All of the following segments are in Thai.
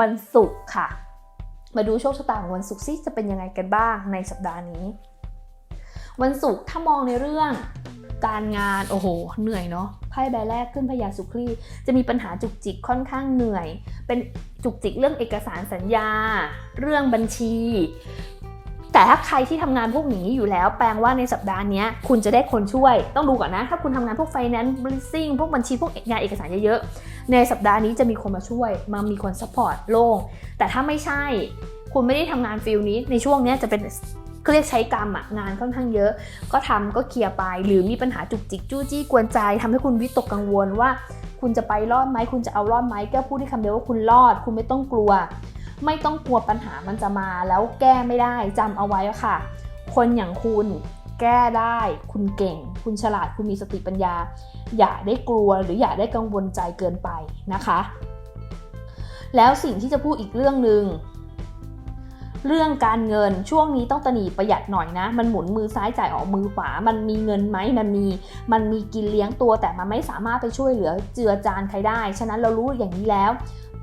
วันศุกร์ค่ะ มาดูโชคชะตาของวันศุกร์ซิจะเป็นยังไงกันบ้างในสัปดาห์นี้ วันศุกร์ถ้ามองในเรื่องการงานโอ้โห เหนื่อยเนาะไพ่ใบแรกขึ้นพญาสุครีจะมีปัญหาจุกจิกค่อนข้างเหนื่อย เป็นจุกจิกเรื่องเอกสารสัญญา เรื่องบัญชี แต่ถ้าใครที่ทำงานพวกนี้อยู่แล้ว แปลว่าในสัปดาห์นี้คุณจะได้คนช่วย ต้องดูก่อนนะ ถ้าคุณทำงานพวก finance leasing พวกบัญชีพวกงานเอกสารเยอะ ในสัปดาห์นี้จะมีคนมาช่วยมามีคน support โล่งแต่ถ้าไม่ใช่ คุณไม่ได้ทำงานฟิลนี้ในช่วงนี้จะเป็นเรียกใช้กรรมอะงานค่อนข้างเยอะ ก็ทำก็เคลียร์ไป หรือมีปัญหาจุกจิกจู้จี้กวนใจทำให้คุณวิตกกังวลว่า คุณจะไปรอดไหมคุณจะเอารอดไหมก็พูดได้คำเดียวว่าคุณรอด คุณไม่ต้องกลัว ไม่ต้องกลัวปัญหามันจะมาแล้วแก้ไม่ได้จำเอาไว้ค่ะ คนอย่างคุณแก้ได้ คุณเก่ง คุณฉลาดคุณมีสติปัญญา อย่าได้กลัวหรืออย่าได้กังวลใจเกินไปนะคะ แล้วสิ่งที่จะพูดอีกเรื่องหนึ่งเรื่องการเงินช่วงนี้ต้องตะหนีประหยัดหน่อยนะ มันหมุนมือซ้ายจ่ายออกมือขวา มันมีเงินไหมมันมีมันมีกินเลี้ยงตัว แต่มันไม่สามารถไปช่วยเหลือเจือจานใครได้ ฉะนั้นเรารู้อย่างนี้แล้ว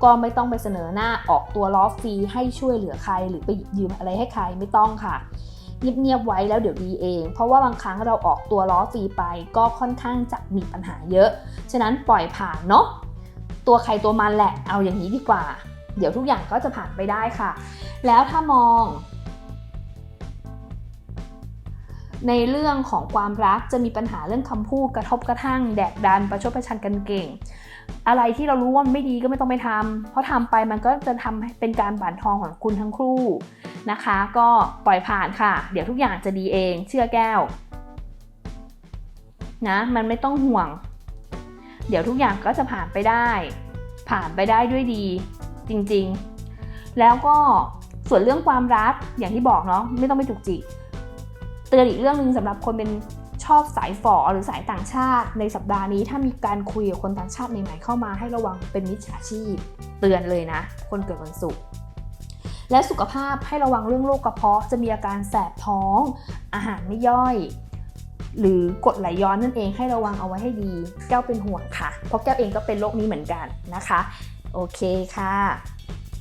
ก็ไม่ต้องไปเสนอหน้าออกตัวล้อฟรีให้ช่วยเหลือใคร หรือไปหยิบยืมอะไรให้ใครไม่ต้องค่ะ เงียบๆไว้แล้วเดี๋ยวดีเอง เพราะว่าบางครั้งเราออกตัวล้อฟรีไปก็ค่อนข้างจะมีปัญหาเยอะ ฉะนั้นปล่อยผ่านเนาะตัวใครตัวมันแหละเอาอย่างนี้ดีกว่า เดี๋ยวทุกอย่างก็จะผ่านไปได้ค่ะ แล้วถ้ามอง ในเรื่องของความรักจะมีปัญหาเรื่องคำพูดกระทบกระทั่ง แดกดันประชดประชันกันเก่ง อะไรที่เรารู้ว่าไม่ดีก็ไม่ต้องไปทำเพราะทำไปมันก็จะทำเป็นการบั่นทองของคุณทั้งคู่ นะคะ ก็ปล่อยผ่านค่ะ เดี๋ยวทุกอย่างจะดีเอง เชื่อแก้ว นะ มันไม่ต้องห่วง เดี๋ยวทุกอย่างก็จะผ่านไปได้ ผ่านไปได้ด้วยดี จริงๆ แล้วก็ส่วนเรื่องความรักอย่างที่บอกเนาะไม่ต้องไปจุกจิกเตือนอีกเรื่องหนึ่งสำหรับคนเป็นชอบสายฝอหรือสายต่างชาติ ในสัปดาห์นี้ถ้ามีการคุยกับคนต่างชาติใหม่ๆเข้ามาให้ระวังเป็นมิจฉาชีพ เตือนเลยนะ คนเกิดวันศุกร์ และสุขภาพให้ระวังเรื่องโรคกระเพาะจะมีอาการแสบท้อง อาหารไม่ย่อย หรือกดไหลย้อนนั่นเองให้ระวังเอาไว้ให้ดี แก้วเป็นห่วงค่ะ เพราะแก้วเองก็เป็นโรคนี้เหมือนกันนะคะ โอเคค่ะ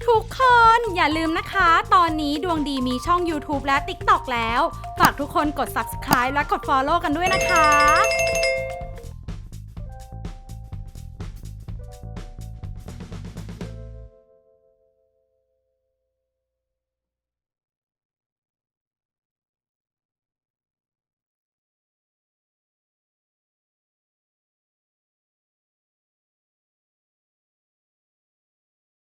ทุกคนอย่าลืมนะคะ ตอนนี้ดวงดีมีช่อง YouTube และ TikTok แล้ว ฝากทุกคนกด subscribe และกด follow กันด้วยนะคะ